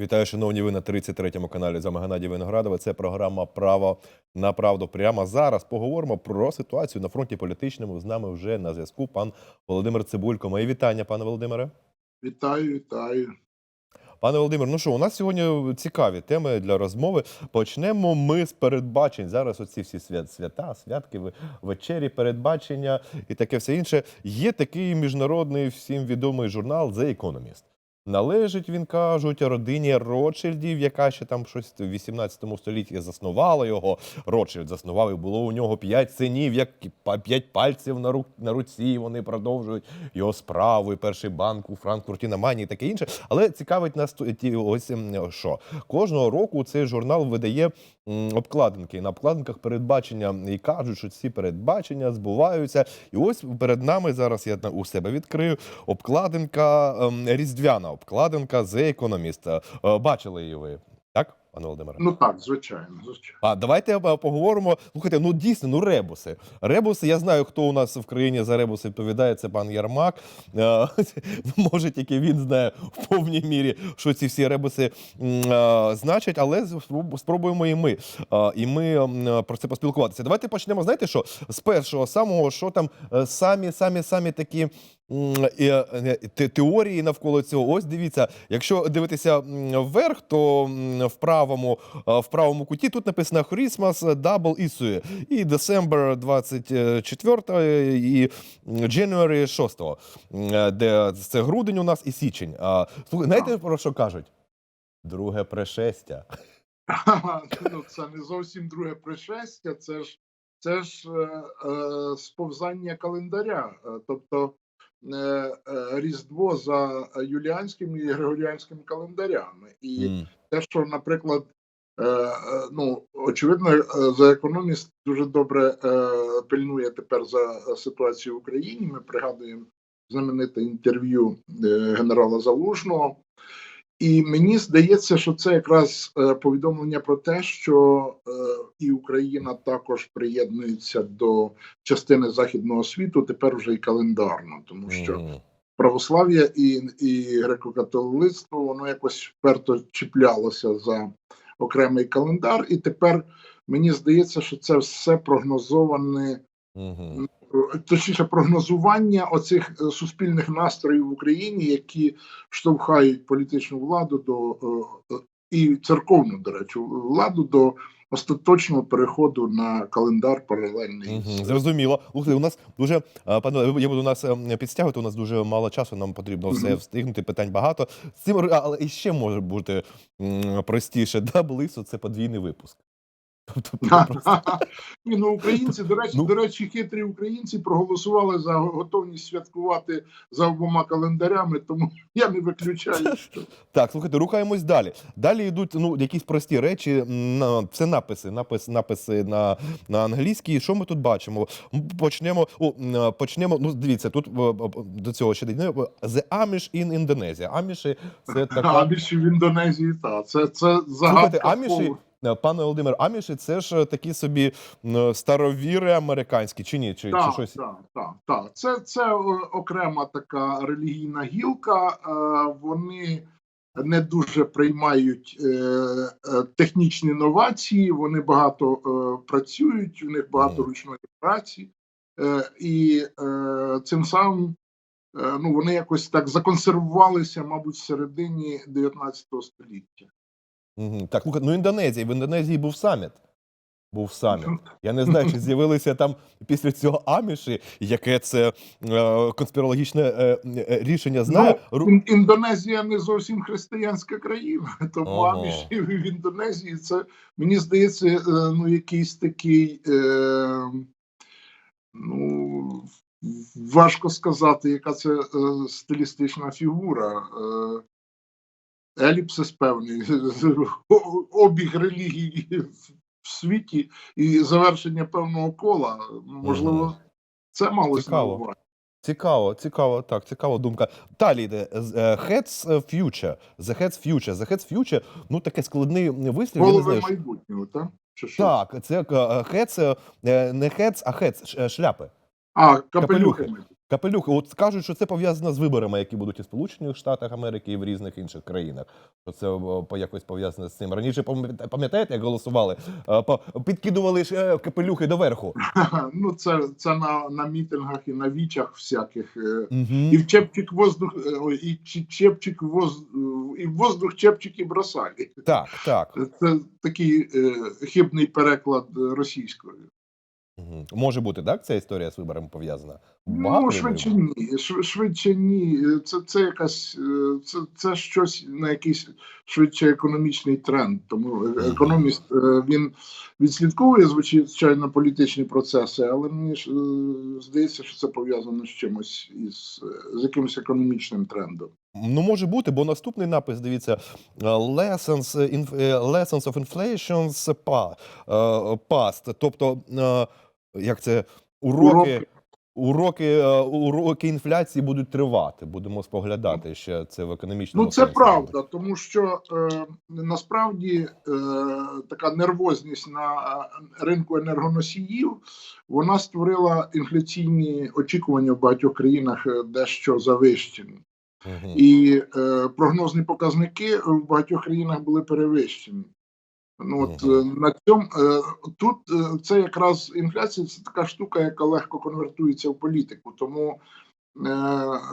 Вітаю, шановні ви на 33-му каналі. З вами Геннадій Виноградова. Це програма Право на правду. Прямо зараз поговоримо про ситуацію на фронті політичному. З нами вже на зв'язку пан Володимир Цибулько. Мої вітання, пане Володимире. Вітаю, вітаю. Пане Володимир, ну що, у нас сьогодні цікаві теми для розмови. Почнемо ми з передбачень. Зараз оці всі свят, свята, святки, вечері, передбачення і таке все інше. Є такий міжнародний всім відомий журнал The Economist. Належить, він кажуть, родині Ротшильдів, яка ще там щось в 18 столітті заснувала його. Ротшильд заснував, і було у нього п'ять синів, як п'ять пальців на, ру, на руці. Вони продовжують його справу, і перший банк у Франкфурті на Мані і таке інше. Але цікавить нас ті, ось що. Кожного року цей журнал видає обкладинки. На обкладинках передбачення і кажуть, що ці передбачення збуваються. І ось перед нами зараз я у себе відкрию обкладинка ем, різдвяна обкладинка The Economist. Е, Бачили її ви, пане Володимире? Ну так, звичайно, звичайно. А давайте е, поговоримо. Слухайте, ну дійсно, ну ребуси. Ребуси, я знаю, хто у нас в країні за ребуси відповідає. Це пан Ярмак. Е, Може, тільки він знає в повній мірі, що ці всі ребуси е, значать, але спроб- спробуємо і ми. І ми про це поспілкуватися. Давайте почнемо. Знаєте що? З першого самого, що там самі, самі, самі такі. Е, е, те- Теорії навколо цього. Ось дивіться, якщо дивитися вверх, то в правому в правому куті тут написано Christmas Double Issue і December 24 і January 6, де це грудень у нас і січень. А, Слухай, знаєте про що кажуть? Друге пришестя. ну, це не зовсім друге пришестя, це ж це ж е, е, сповзання календаря. Е, Тобто е, е, Різдво за юліанським і григоріанським календарями. І mm. те, що, наприклад, е, е, ну очевидно, е, за економіст дуже добре е, пильнує тепер за ситуацію в Україні. Ми пригадуємо знамените інтерв'ю е, генерала Залужного. І мені здається, що це якраз е, повідомлення про те, що е, і Україна також приєднується до частини західного світу, тепер вже і календарно, тому що православ'я і, і греко-католицтво воно якось вперто чіплялося за окремий календар, і тепер мені здається, що це все прогнозоване. Точніше, прогнозування оцих е, суспільних настроїв в Україні, які штовхають політичну владу до е, е, і церковну, до речі, владу до остаточного переходу на календар паралельний. З- Зрозуміло. Слухайте, у нас дуже пане, я буду нас ем, підстягувати. У нас дуже мало часу. Нам потрібно все Мгм. встигнути. Питань багато. З цим але і ще може бути простіше. Даблису це подвійний випуск. Тобто просто Ні, ну українці, до речі, Ну. до речі, хитрі українці проголосували за готовність святкувати за обома календарями, тому я не виключаю. Що... Так, слухайте, рухаємось далі. Далі йдуть ну, якісь прості речі. Це написи, напис, написи на, на англійській. Що ми тут бачимо? Почнемо. О, почнемо. Ну, дивіться, тут е, е, до цього ще. The Amish in Indonesia. Аміші це така. більше в Індонезії, та це, це Слухайте, загадка. аміші, полу. е, пане Володимир, аміші це ж е, такі собі старовіри американські, чи ні? Чи, чи Так, щось? так, так, так. Це, це е, окрема така релігійна гілка. Е, Вони не дуже приймають е, е, технічні новації, вони багато е, працюють, у них багато ручної праці, е, і е, цим самим е, ну, вони якось так законсервувалися, мабуть, в середині 19 століття. Так, ну Індонезія. В Індонезії був саміт. Був саміт. Я не знаю, чи з'явилися там після цього аміші, яке це е, конспірологічне е, е, рішення знаю. Ру- Ін- Індонезія не зовсім християнська країна, тому Ага. аміші в Індонезії це мені здається, е, ну якийсь такий. Е, ну важко сказати, яка це е, стилістична фігура. Е, еліпсис певний, обіг релігії в світі і завершення певного кола. Можливо, Мгм. це малося на Цікаво. Цікаво, цікаво, так, цікава думка. Далі йде е, Heads Future. The Heads Future. The Heads Future, ну таке складний вислів. Голови знаю, майбутнього, так? Чи що? Так, це е, Heads, е, не Heads, а Heads, шляпи. А, Капелюхи. капелюхи. Капелюх, от кажуть, що це пов'язано з виборами, які будуть і в Сполучених Штатах Америки, і в різних інших країнах. Що це по- якось пов'язане з цим. Раніше пам'ят- пам'ятаєте, як голосували? Е, Підкидували ж е, капелюхи доверху. Ну, це, це на, на мітингах і на вічах всяких. е, Угу. І в чепчик воздух, е, і чепчик воз, і в воздух чепчики бросали. Так, так. Це такий е, хибний переклад е, російською. Мгм. Може бути, так? Ця історія з виборами пов'язана? Ну, швидше ні. Швидше ні. Це, це якась е, це, це щось на якийсь швидше економічний тренд. Тому е, економіст е, він відслідковує звичайно політичні процеси, але мені ж здається, що це пов'язано з чимось із з якимось економічним трендом. Ну, може бути, бо наступний напис, дивіться, lessons, е, lessons of inflation е, past. Тобто, як це, уроки, Уроки. уроки, е, інфляції будуть тривати. Будемо споглядати ще це в економічному Ну, це сенсі. правда, тому що е, насправді е, така нервозність на е, ринку енергоносіїв вона створила інфляційні очікування в багатьох країнах е, дещо завищені. Мгм. І е, прогнозні показники в багатьох країнах були перевищені. Ну от е, на цьому е, тут е, це якраз інфляція, це така штука, яка легко конвертується в політику. Тому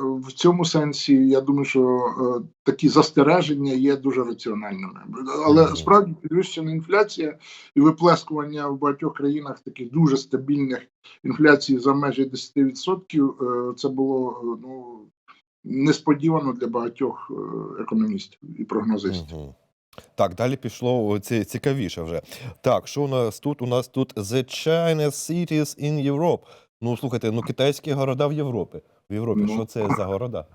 в цьому сенсі я думаю, що такі застереження є дуже раціональними. Але справді підвищена інфляція і виплескування в багатьох країнах таких дуже стабільних інфляцій за межі 10%, е, це було ну несподівано для багатьох економістів і прогнозистів. Так, далі пішло цікавіше вже. Так, що у нас тут? У нас тут The China Cities in Europe. Ну, слухайте, ну китайські города в Європі. В Європі, Ну. що це за города?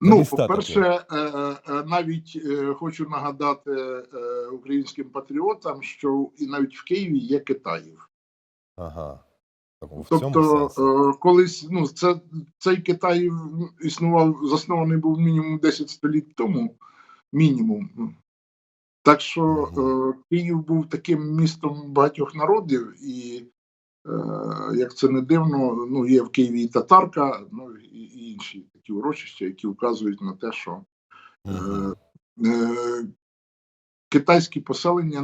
Ну, по-перше, е, е, навіть е, хочу нагадати українським патріотам, що і навіть в Києві є Китаїв. Ага. Так, в Тобто, е, колись ну це цей Китай існував, заснований був мінімум 10 століть тому. Мінімум. Так що е, Київ був таким містом багатьох народів, і е, як це не дивно, ну є в Києві і татарка, ну і, і інші такі урочища, які вказують на те, що Мгм. е, китайські поселення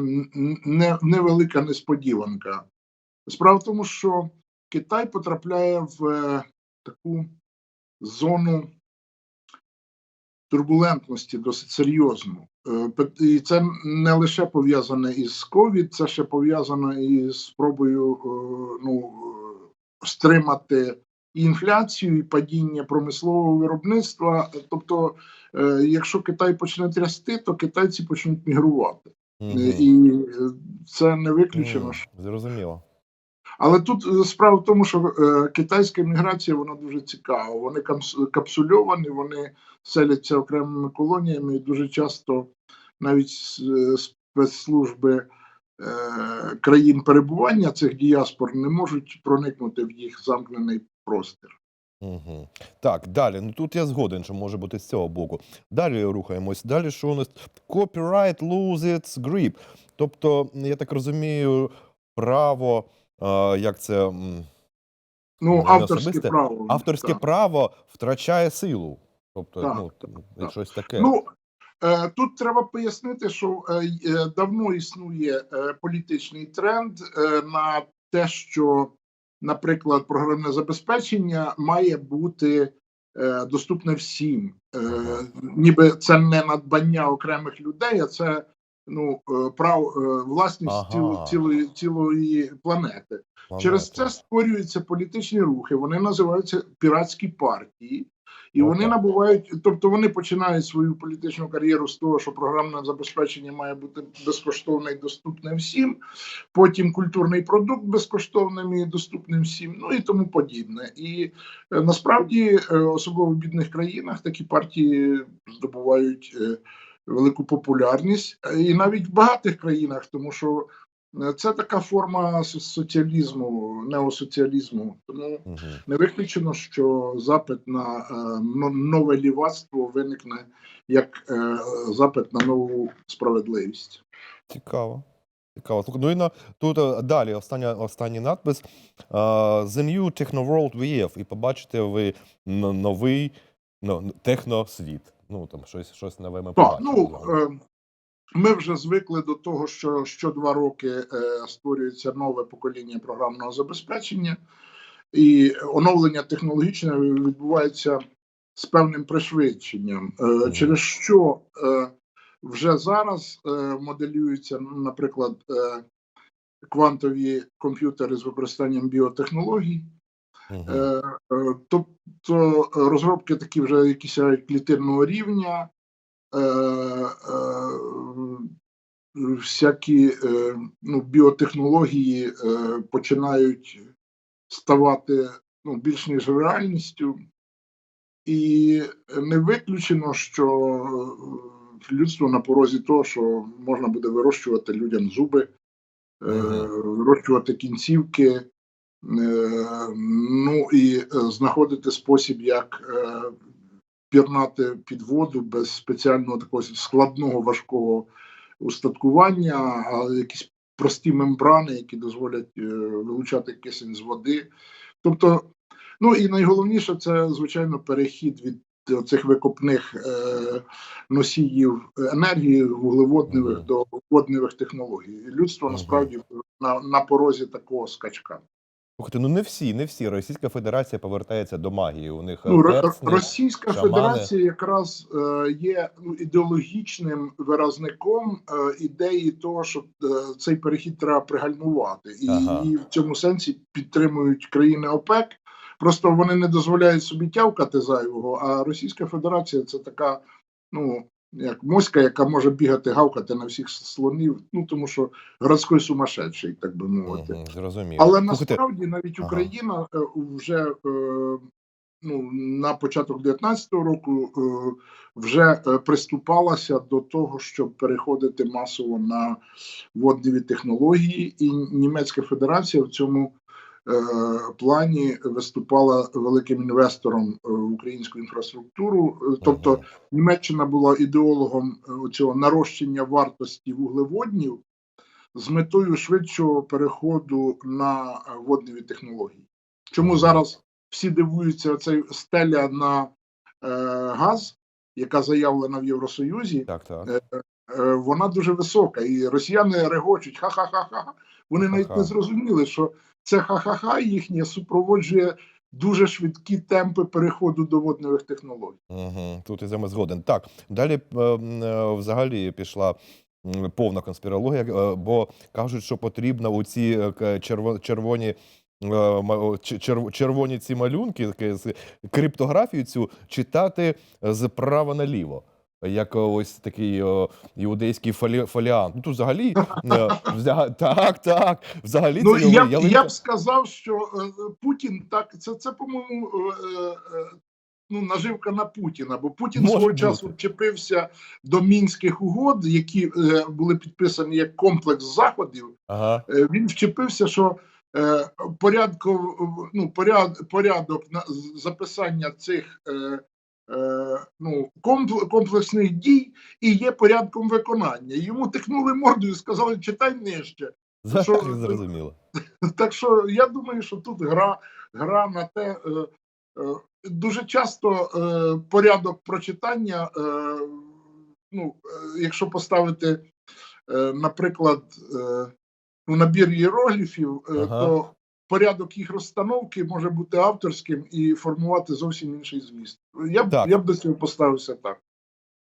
не, невелика несподіванка. Справа в тому, що Китай потрапляє в е, таку зону турбулентності досить серйозну. Е, І це не лише пов'язане із ковід, це ще пов'язано із спробою е, ну, е, стримати інфляцію, і падіння промислового виробництва. Тобто, якщо Китай почне трясти, то китайці почнуть мігрувати. Мгм. І це не виключено. Що- Зрозуміло. Але тут е, справа в тому, що е, китайська міграція вона дуже цікава. Вони капсульовані, вони селяться окремими колоніями, і дуже часто навіть е, спецслужби країн перебування цих діаспор не можуть проникнути в їх замкнений простір. Угу. Так, далі. Ну тут я згоден, що може бути з цього боку. Далі рухаємось. Далі що у нас? Copyright lose grip. Тобто, я так розумію, право, е, як це м, Ну, Не авторське особисте, право. авторське так. право втрачає силу. Тобто, Так, ну, так, так. щось таке. Ну, е, тут треба пояснити, що е, е, давно існує е, політичний тренд е, на те, що, наприклад, програмне забезпечення має бути е, доступне всім. Е, ніби це не надбання окремих людей, а це ну, е, прав, е, власність Ага. цілої, цілої планети. Через це створюються політичні рухи, вони називаються піратські партії, і Ну, вони набувають, тобто вони починають свою політичну кар'єру з того, що програмне забезпечення має бути безкоштовне і доступне всім. Потім культурний продукт безкоштовним і доступним всім, ну і тому подібне. І е, насправді, особливо в бідних країнах, такі партії здобувають велику популярність, Е, і навіть в багатих країнах, тому що. е, Це така форма соціалізму, неосоціалізму. Тому Мгм. не виключено, що запит на е, нове лівацтво виникне як запит на нову справедливість. Цікаво. Цікаво. Ну і на тут далі остання, останній надпис е, The New Technoworld VF. І побачите ви новий ну, техносвіт. Ну там щось, щось нове ми Так, побачимо. ну ми вже звикли до того, що що два роки е, створюється нове покоління програмного забезпечення, і оновлення технологічне відбувається з певним пришвидшенням, е, через що е, вже зараз е, моделюються, ну, наприклад, е, квантові комп'ютери з використанням біотехнологій. Е, е, Тобто розробки такі вже якісь клітинного рівня, е, е, всякі е, ну, біотехнології е, починають ставати ну, більш ніж реальністю. І не виключено, що людство на порозі того, що можна буде вирощувати людям зуби, е, вирощувати кінцівки, ну і е, знаходити спосіб, як е, пірнати під воду без спеціального такого складного важкого устаткування, а якісь прості мембрани, які дозволять е, вилучати кисень з води. Тобто, ну і найголовніше це звичайно перехід від цих викопних е, носіїв енергії вуглеводневих до водневих технологій. Людство насправді на, на порозі такого скачка. Слухайте, ну не всі, не всі. Російська Федерація повертається до магії. У них е, Ну, персні. Російська шамани. Федерація якраз е, є ну, ідеологічним виразником е, ідеї того, що цей перехід треба пригальмувати, і Ага. в цьому сенсі підтримують країни ОПЕК. Просто вони не дозволяють собі тявкати зайвого. А Російська Федерація це така, ну як моська, яка може бігати, гавкати на всіх слонів. Ну тому що городський сумасшедший, так би мовити. Мгм, зрозуміло. Але насправді навіть Україна е, вже е, ну, на початок 19-го року е, вже приступалася до того, щоб переходити масово на водневі технології, і Німецька Федерація в цьому плані виступала великим інвестором е, в українську інфраструктуру. Е, Тобто Німеччина була ідеологом е, цього нарощення вартості вуглеводнів з метою швидшого переходу на е, водневі технології. Чому зараз всі дивуються цей стеля на е, газ, яка заявлена в Євросоюзі, Так, так. е, вона дуже висока, і росіяни регочуть ха-ха-ха-ха. Вони навіть Ха-ха. не зрозуміли, що це ха-ха-ха їхнє супроводжує дуже швидкі темпи переходу до водневих технологій. Угу, тут і ми згоден. Так, далі е, е, взагалі пішла повна конспірологія, е, бо кажуть, що потрібно у ці червоні. Червоні ці малюнки, криптографію цю читати з права наліво. Як е, ось такий о, іудейський фолі, фоліант. Ну тут взагалі е, взага- так, так. Взагалі Ну це я, б- я б сказав, що е, Путін так це, це по-моєму, е, е, ну, наживка на Путіна, бо Путін Може свого бути. часу вчепився до мінських угод, які е, були підписані як комплекс заходів. Ага. Е, він вчепився, що е, порядку, ну, поряд, порядок на записання цих е, е, ну, компл- комплексних дій і є порядком виконання. Йому тикнули мордою і сказали, читай нижче. Що- зрозуміло. Так що я думаю, що тут гра, гра на те. Е, е, дуже часто е, порядок прочитання, е, ну, е, якщо поставити, е, наприклад, е, ну, набір іерогліфів, е, Ага. то порядок їх розстановки може бути авторським і формувати зовсім інший зміст. Я б, Так. я б до цього поставився так.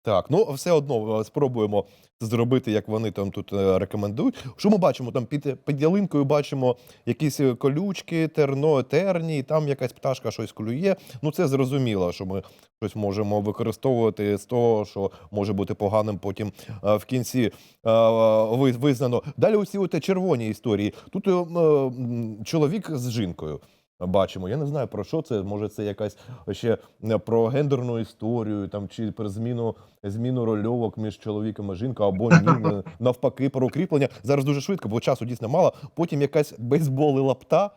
Так, ну все одно е, спробуємо зробити, як вони там тут е, рекомендують. Що ми бачимо? Там під, під ялинкою бачимо якісь е, колючки, терно, терні, і там якась пташка щось клює. Ну це зрозуміло, що ми щось можемо використовувати з того, що може бути поганим потім в кінці визнано. Далі усі оте червоні історії. Тут чоловік з жінкою. Бачимо, я не знаю про що це. Може, це якась ще е, про гендерну історію, там чи про зміну зміну рольовок між чоловіком і жінкою, або ні, навпаки, про укріплення. Зараз дуже швидко, бо часу дійсно мало. Потім якась бейсбол і лапта.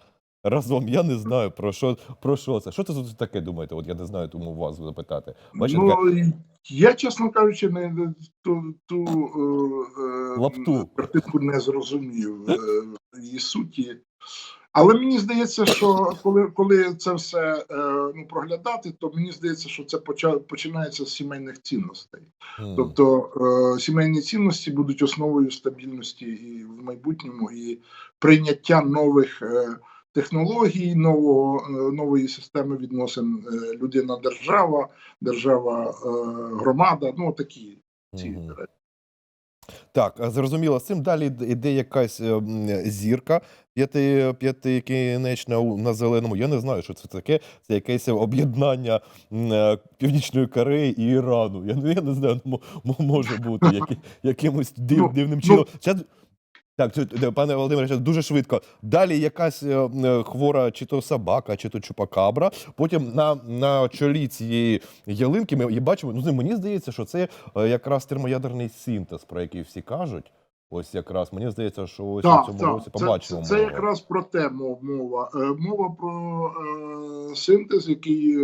разом. Я не знаю про що про що це. Що це тут таке думаєте? От я не знаю, тому вас запитати. Бачите, Ну, я, чесно кажучи, не ту, ту е, е, картинку не зрозумів е, її суті. Але мені здається, що коли, коли це все е, ну, проглядати, то мені здається, що це починається з сімейних цінностей. Тобто е, сімейні цінності будуть основою стабільності і в майбутньому, і прийняття нових е, технологій, нового, е, нової системи відносин е, людина-держава, держава-громада. ну такі ці речі. Так, зрозуміло, з цим далі йде- якась е, зірка п'яти, п'ятикінечна на зеленому. Я не знаю, що це таке. Це якесь об'єднання е, Північної Кореї і Ірану. Я, не- я не знаю, мо- може бути які, якимось див, Ну, дивним ну, чином. Так, це- е, пане Володимире, дуже швидко. Далі якась е, е, хвора, чи то собака, чи то чупакабра. Потім на, на чолі цієї ялинки ми бачимо. Ну, мені здається, що це е, якраз термоядерний синтез, про який всі кажуть. Ось якраз мені здається, що ось у цьому так, році побачимо. це, це ми. якраз про те мова. Мова про е, синтез, який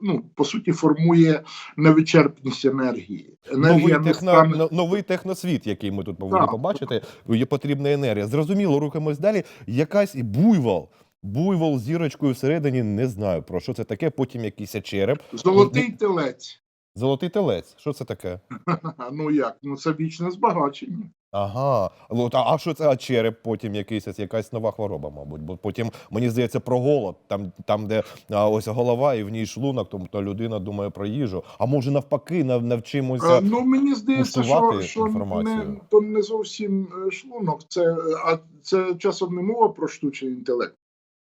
ну, по суті формує невичерпність енергії. Енергія Новий, техно, стане новий техносвіт, який ми тут повинні Так. побачити, є потрібна енергія. Зрозуміло, рухаємось далі. Якась і буйвол. Буйвол з зірочкою всередині, не знаю про що це таке. Потім якийсь череп. золотий телець. Золотий телець. Що це таке? Ну як? Ну це вічне збагачення. Ага, от, а, а що це а череп? Потім якийсь якась нова хвороба, мабуть. Бо потім мені здається про голод, там, там де а, ось голова і в ній шлунок, тобто людина думає про їжу. А може навпаки, нав, навчимося. А, Ну мені здається, що, що не, то не зовсім е, шлунок, це а це часом не мова про штучний інтелект.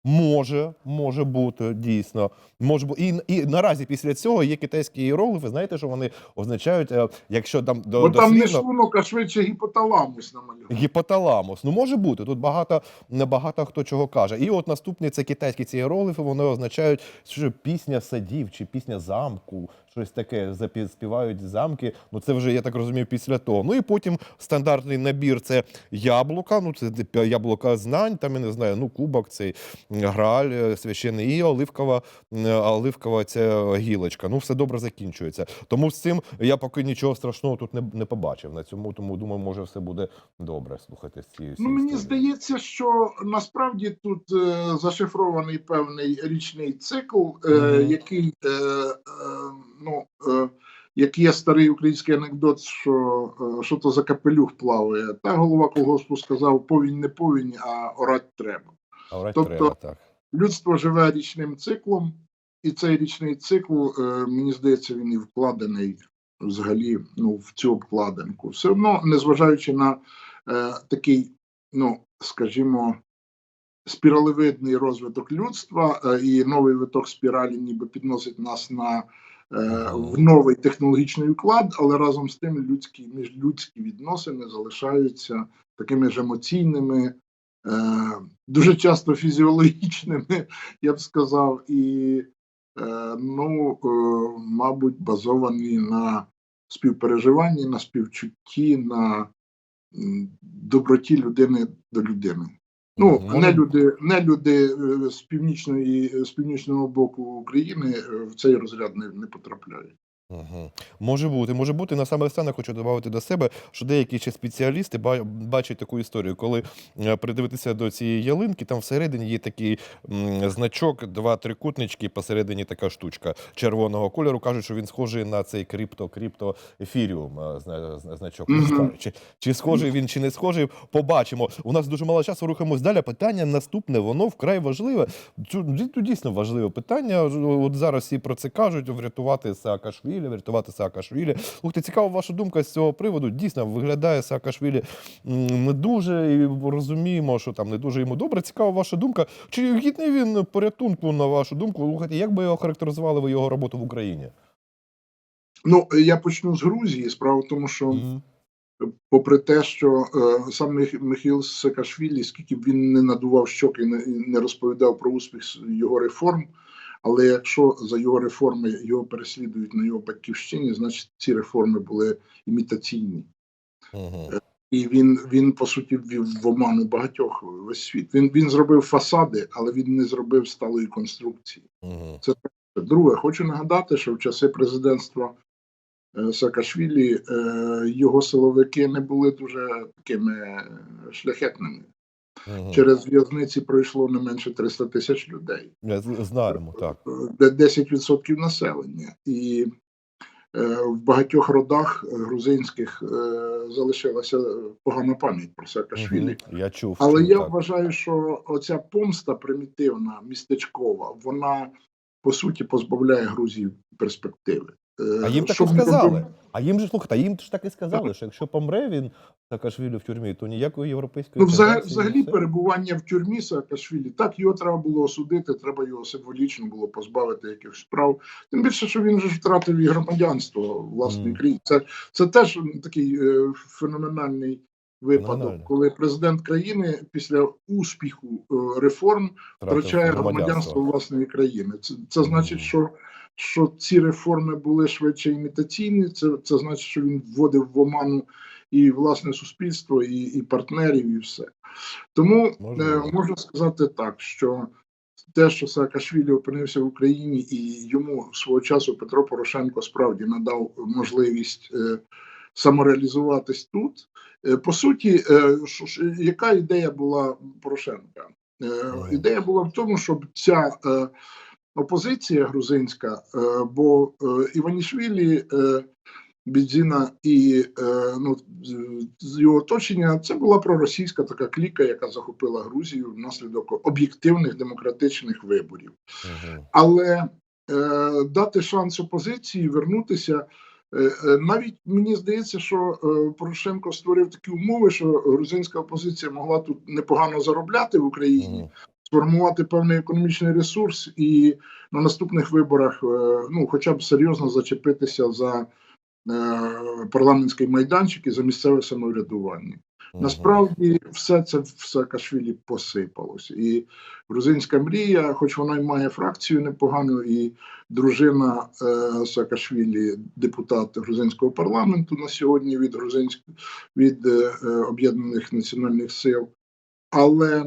Може, може бути, дійсно. Може бути. І, і наразі після цього є китайські іероглифи. знаєте, що вони означають, е, якщо там до, Бо там не шлунок, а швидше гіпоталамус намальований. гіпоталамус. Ну, може бути. Тут багато, багато хто чого каже. І от наступні це китайські ці іероглифи, вони означають, що пісня садів чи пісня замку, щось таке запіспівають замки. Ну це вже, я так розумію, після того. Ну і потім стандартний набір це яблука, ну це яблука знань, там я не знаю, ну кубок, цей грааль е, священний і оливкова, е, оливкова ця гілочка. Ну, все добре закінчується. Тому з цим я поки нічого страшного тут не, не побачив на цьому, тому думаю, може все буде добре. Слухайте з цією Ну мені здається, що насправді тут е, зашифрований певний річний цикл, е, Мгм. який е, е, ну. Е, як є старий український анекдот, що е, що то за капелюх плаває, та голова колгоспу сказав: повінь не повінь, а орать треба. Орать тобто- треба, так. Людство живе річним циклом, і цей річний цикл, е, мені здається, він і вкладений взагалі ну, в цю обкладинку. Все одно, незважаючи на е, такий, ну скажімо, спіралевидний розвиток людства е, і новий виток спіралі, ніби підносить нас на в новий технологічний уклад, але разом з тим людські міжлюдські відносини залишаються такими ж емоційними, е, дуже часто фізіологічними, я б сказав, і е, ну, е, мабуть, базовані на співпереживанні, на співчутті, на доброті людини до людини. Ну, не люди, не люди е, з північної з північного боку України е, в цей розряд не, не потрапляють. Угу. Може бути, може бути. На саме останнє хочу додати до себе, що деякі ще спеціалісти бачать таку історію, коли е, придивитися до цієї ялинки, там всередині є такий значок, два трикутнички, посередині така штучка червоного кольору. Кажуть, що він схожий на цей крипто, крипто ефіріум е, зна- зна- значок. Знаю, чи, чи схожий він, чи не схожий. Побачимо. У нас дуже мало часу, рухаємось далі. Питання наступне, воно вкрай важливе. Це дійсно важливе питання. От зараз всі про це кажуть: врятувати Саакашвілі, врятувати Саакашвілі. Слухайте, цікава ваша думка з цього приводу. Дійсно, виглядає Саакашвілі не дуже і розуміємо, що там не дуже йому добре. Цікава ваша думка. Чи гідний він порятунку, на вашу думку? Слухайте, як би його характеризували ви його роботу в Україні? Ну, я почну з Грузії. Справа в тому, що Мгм. попри те, що е, сам Мих- Михаїл Саакашвілі, скільки б він не надував щоки, не, не розповідав про успіх його реформ. Але якщо за його реформи його переслідують на його батьківщині, значить ці реформи були імітаційні. Мгм. І він, він по суті ввів в оману багатьох весь світ. Він, він зробив фасади, але він не зробив сталої конструкції. Мгм. Друге, хочу нагадати, що в часи президентства е, Саакашвілі е, його силовики не були дуже такими шляхетними. Мгм. Через в'язниці пройшло не менше 300 тисяч людей, Знаємо, так. Е, де 10% населення. І е, в багатьох родах е, грузинських залишилася погана пам'ять про Саакашвілі. Мгм. Я чув. Але чув, я так. вважаю, що оця помста примітивна, містечкова, вона по суті позбавляє Грузії перспективи. Е, А їм так і сказали. А їм же слухайте, а їм ж так і сказали, що якщо помре він Саакашвілі в тюрмі, то ніякої європейської Ну, взагалі, взагалі перебування в тюрмі Саакашвілі, так його треба було осудити, треба його символічно було позбавити якихось прав. Тим більше, що він же втратив і громадянство власної Мгм. країни. Це, це теж такий е, феноменальний випадок, Феноменальний. коли президент країни після успіху е, реформ втрачає громадянство власної країни. Це, це значить, що, що ці реформи були швидше імітаційні. Це, це значить, що він вводив в оману і власне суспільство, і, і партнерів, і все. Тому Можливо. е, можна сказати так, що те, що Саакашвілі опинився в Україні, і йому свого часу Петро Порошенко справді надав можливість е, самореалізуватись тут. Е, по суті, е, яка ідея була Порошенка? Е, Ідея була в тому, щоб ця е, опозиція грузинська, е, бо е, Іванішвілі, е, Бідзіна і ну, з- його оточення це була проросійська така кліка, яка захопила Грузію внаслідок об'єктивних демократичних виборів. Але дати шанс опозиції вернутися. Навіть мені здається, що Порошенко створив такі умови, що грузинська опозиція могла тут непогано заробляти в Україні. Сформувати певний економічний ресурс і на наступних виборах, е, ну, хоча б серйозно зачепитися за е, парламентський майданчик і за місцеве самоврядування. Насправді все це в Саакашвілі посипалось. І грузинська мрія, хоч вона й має фракцію непогану, і дружина е, Саакашвілі, депутат грузинського парламенту на сьогодні від грузинськ... від е, е, об'єднаних національних сил. Але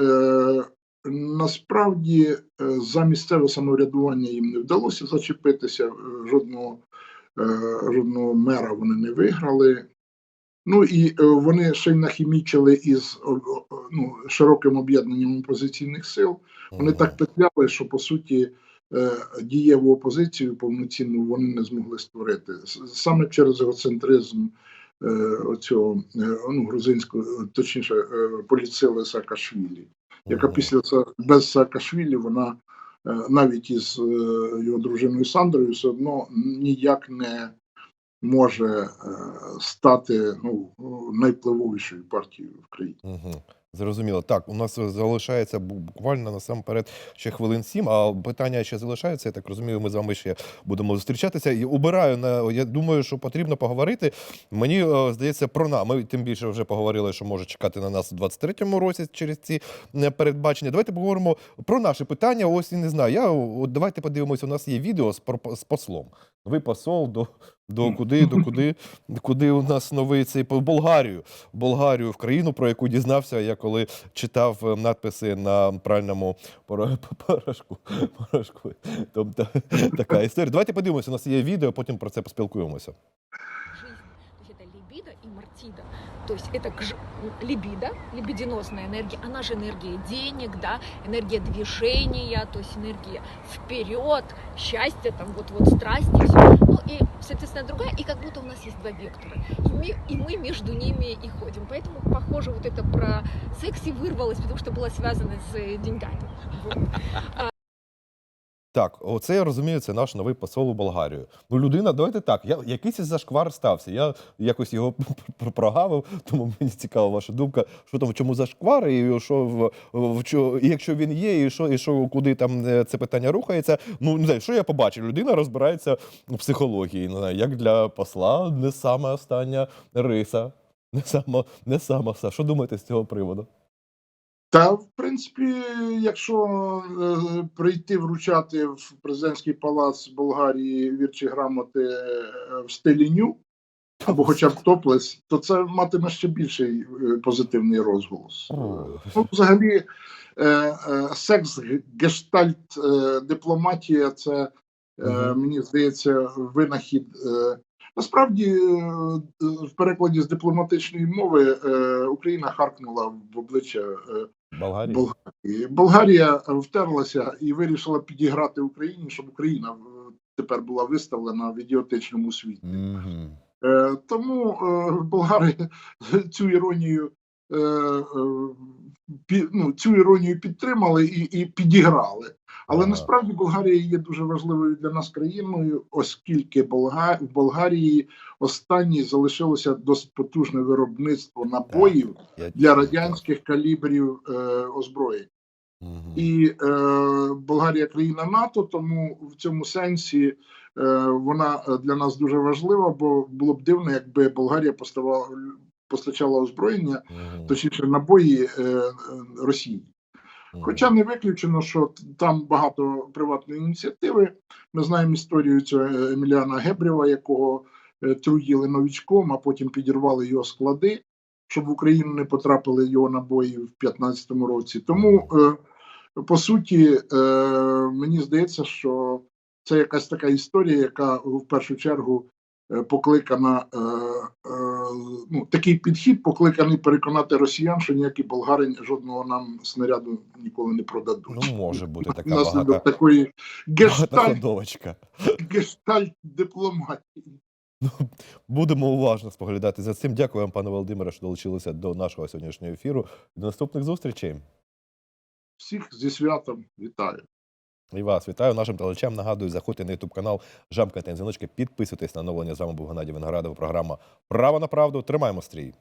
е, насправді е, за місцеве самоврядування їм не вдалося зачепитися. е, Жодного, е, жодного мера вони не виграли. Ну і вони ще й нахімічили із ну, широким об'єднанням опозиційних сил. Вони так петляли, що по суті дієву опозицію повноцінну вони не змогли створити. Саме через егоцентризм оцього ну, грузинського, точніше, політсили Саакашвілі, яка після це без Саакашвілі вона е, навіть із е, його дружиною Сандрою все одно ніяк не може е, стати ну, найпливовішою партією в країні. Зрозуміло. Так, у нас залишається буквально насамперед ще хвилин сім, а питання ще залишаються. Я так розумію, ми з вами ще будемо зустрічатися. І убираю на я думаю, що потрібно поговорити. Мені е, здається про нас. Ми тим більше вже поговорили, що може чекати на нас у 23-му році через ці е, передбачення. Давайте поговоримо про наші питання. Ось і не знаю. Я от давайте подивимося. У нас є відео з, про- з послом. Новий посол до, до куди, до куди, куди у нас новий цей по- Болгарію. Болгарію в країну, про яку дізнався, я коли читав е, надписи на пральному порошку. порошку. Тобто така історія. Давайте подивимося, у нас є відео, потім про це поспілкуємося. То есть это либидо, либидинозная энергия, она же энергия денег, да, энергия движения, то есть энергия вперед, счастья, там вот-вот страсти, все. Ну и, соответственно, другая, и как будто у нас есть два вектора. И мы, и мы между ними и ходим. Поэтому, похоже, вот это про секс и вырвалось, потому что было связано с деньгами. Вот. Так, оце я розумію, це наш новий посол у Болгарію. Ну, людина, давайте так. Я якийсь зашквар стався. Я якось його прогавив, тому мені цікава ваша думка, що там в чому зашквар, і що в, в чо- якщо він є, і що, і що куди там е, це питання рухається. Ну не знаю, що я побачив. Людина розбирається в психології. Не знаю, як для посла не саме остання риса. Не саме, не саме. Що думаєте з цього приводу? Та в принципі, якщо е, прийти вручати в президентський палац Болгарії вірчі грамоти е, в стилі ню, або хоча б топлес, то це матиме ще більший е, позитивний розголос. Ну, взагалі, е, е, секс, гештальт, е, дипломатія це, е, мені здається, винахід. Е, насправді, в перекладі з дипломатичної мови Україна харкнула в обличчя Болгарія. Болгарії. Болгарія втерлася і вирішила підіграти Україні, щоб Україна е, тепер була виставлена в ідіотичному світі. Мгм. Е, Тому е, болгари цю іронію е, е, пі- ну, цю іронію підтримали і, і підіграли. Але насправді Болгарія є дуже важливою для нас країною, оскільки Болга... в Болгарії останній залишилося досить потужне виробництво набоїв для радянських калібрів е, озброєнь. І е, Болгарія країна НАТО, тому в цьому сенсі е, вона для нас дуже важлива, бо було б дивно, якби Болгарія поставала, постачала озброєння, точніше набої е, е, Росії. Хоча не виключено, що там багато приватної ініціативи. Ми знаємо історію цього е, Еміліана Гебрєва, якого е, труїли новічком, а потім підірвали його склади, щоб в Україну не потрапили його набої в 2015 році. Тому, е, по суті, мені здається, що це якась така історія, яка в першу чергу покликана, е, е, ну, такий підхід покликаний переконати росіян, що ніякі болгари жодного нам снаряду ніколи не продадуть. Ну, може бути така багата, такої гештальт, гештальт дипломатії. Будемо уважно споглядати за цим. Дякую вам, пане Володимире, що долучилися до нашого сьогоднішнього ефіру. До наступних зустрічей. Всіх зі святом вітаю. І вас вітаю нашим телечам. Нагадую, заходьте на ютуб канал, жамкайте дзвіночки, підписуйтесь на оновлення. З вами був Геннадій Виноградов. Програма Право на правду. Тримаємо стрій.